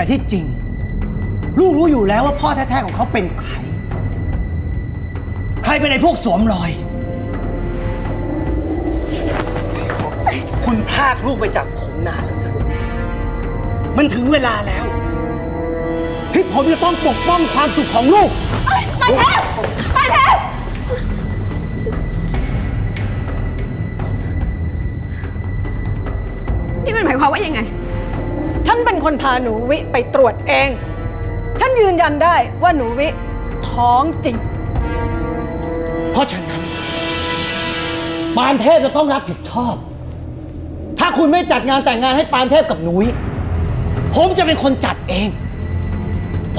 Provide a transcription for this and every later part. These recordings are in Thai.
แต่ที่จริง ลูกรู้อยู่แล้วว่าพ่อแท้ๆของเขาเป็นใคร ใครเป็นไอ้พวกสวมรอย คุณพากลูกไปจากผมนานแล้วนะลูก มันถึงเวลาแล้ว ที่ผมจะต้องปกป้องความสุขของลูกปานเทพปานเทพนี่มันหมายความว่ายังไง ฉันเป็นคนพาหนูวิไปตรวจเอง ฉันยืนยันได้ว่าหนูวิท้องจริง เพราะฉะนั้น ปานเทพจะต้องรับผิดชอบ ถ้าคุณไม่จัดงานแต่งงานให้ปานเทพกับหนุยผมจะเป็นคนจัดเอง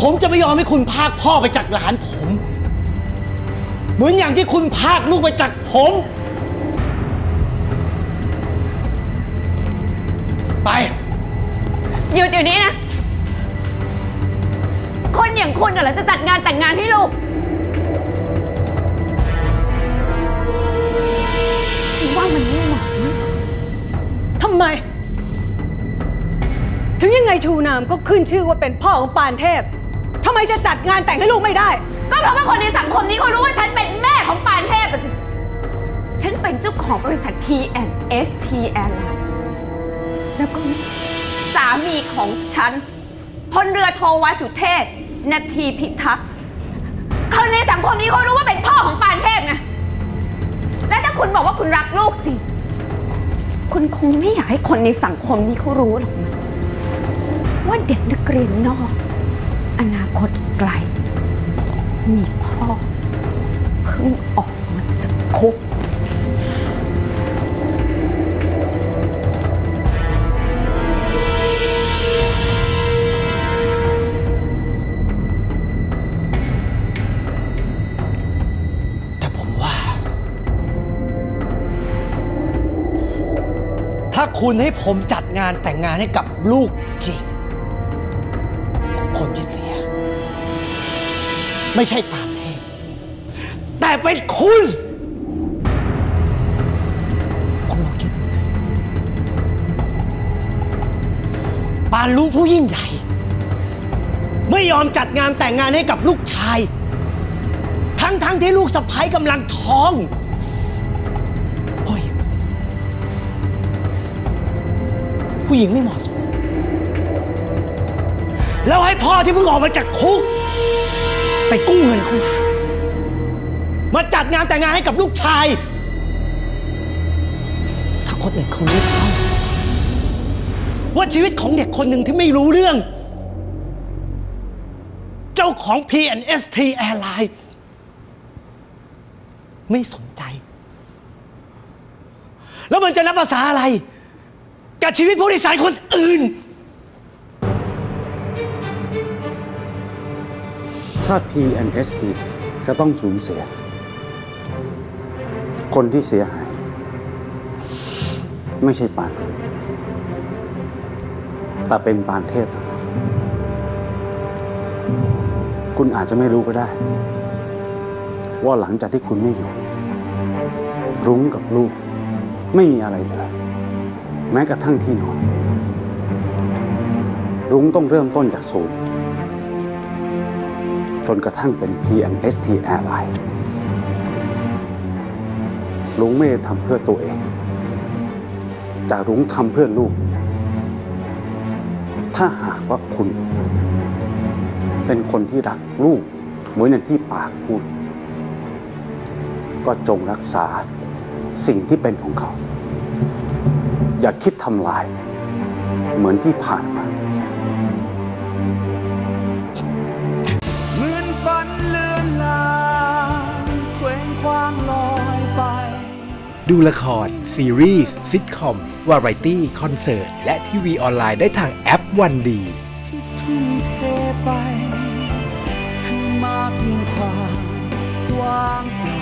ผมจะไม่ยอมให้คุณพากพ่อไปจากหลานผม เหมือนอย่างที่คุณพากลูกไปจากผม ไป หยุดเดี๋ยวนี้นะ คนอย่างคุณน่ะเหรอจะจัดงานแต่งงานให้ลูก ฉันว่ามันไม่เหมาะนะทำไม ถึงยังไงชูนามก็ขึ้นชื่อว่าเป็นพ่อของปานเทพ ทำไมจะจัดงานแต่งให้ลูกไม่ได้ ก็เพราะว่าคนในสังคมนี้เขารู้ว่าฉันเป็นแม่ของปานเทพอะสิ ฉันเป็นเจ้าของบริษัท P&ST Airline แล้วก็ สามีของฉันพลเรือโทวาสุเทพนาทีพิทักษ์คนในสังคมนี้เขารู้ว่าเป็นพ่อของปานเทพไงและถ้าคุณบอกว่าคุณรักลูกจริง คุณคงไม่อยากให้คนในสังคมนี้เขารู้หรอกนะ ว่าเด็กนักเรียนนอก อนาคตไกล มีพ่อเพิ่งออกมาจากคุก ถ้าคุณให้ผมจัดงานแต่งงานให้กับลูกจริง คนที่เสีย ไม่ใช่ปานเทพแต่เป็นคุณ คุณลองคิดดูนะปานรู้ผู้ยิ่งใหญ่ ไม่ยอมจัดงานแต่งงานให้กับลูกชาย ทั้งทั้งที่ลูกสะพ้ยกำลังท้อง ผู้หญิงไม่เหมาะสม แล้วให้พ่อที่เพิ่งออกมาจากคุก ไปกู้เงินเข้ามา มาจัดงานแต่งงานให้กับลูกชาย ถ้าคนอื่นเขารู้เข้าว่าชีวิตของเด็กคนหนึ่งที่ไม่รู้เรื่อง เจ้าของ PNST Airline ไม่สนใจ แล้วมันจะนับภาษาอะไร กับชีวิตผู้โดยสารคนอื่น ถ้า PNST จะต้องสูญเสีย คนที่เสียหาย ไม่ใช่ปาน แต่เป็นปานเทพ คุณอาจจะไม่รู้ก็ได้ ว่าหลังจากที่คุณไม่อยู่ รุ้งกับลูก ไม่มีอะไรเลย แม้กระทั่งที่นอน รุ้งต้องเริ่มต้นจากศูนย์จนกระทั่งเป็น PNST Airline ลุงไม่ได้ทำเพื่อตัวเอง แต่ลุงทำเพื่อลูก ถ้าหากว่าคุณ เป็นคนที่รักลูกเหมือนอย่างที่ปากพูด ก็จงรักษาสิ่งที่เป็นของเขา อย่าคิดทำลาย เหมือนที่ผ่านมาเหมือนฝันเลือนลางเคว้งคว้างลอยไปดูละคร ซีรีส์ซิทคอม วาไรตี้ คอนเสิร์ต และทีวีออนไลน์ได้ทางแอปวันดีที่ทุ่มเทไป คืนมาเพียงความว่างเปล่า